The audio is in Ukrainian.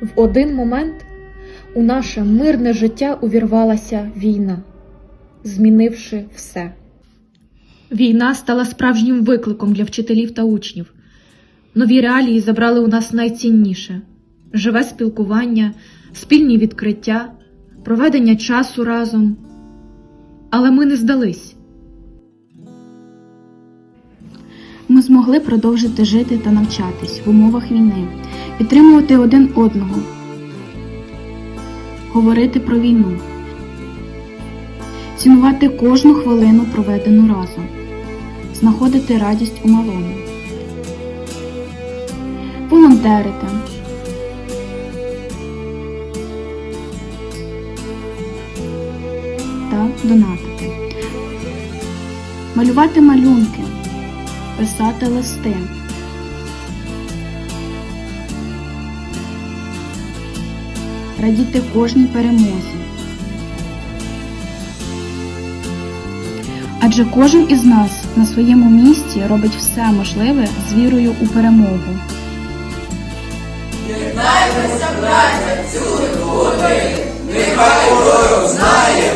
В один момент у наше мирне життя увірвалася війна, змінивши все. Війна стала справжнім викликом для вчителів та учнів. Нові реалії забрали у нас найцінніше живе спілкування, спільні відкриття, проведення часу разом. Але ми не здались. Ми змогли продовжити жити та навчатись в умовах війни, підтримувати один одного, говорити про війну, цінувати кожну хвилину, проведену разом, знаходити радість у малому, волонтерити, та донатити, малювати малюнки. Писати листи. Радіти кожній перемозі. Адже кожен із нас на своєму місці робить все можливе з вірою у перемогу. Нехай ворог знає,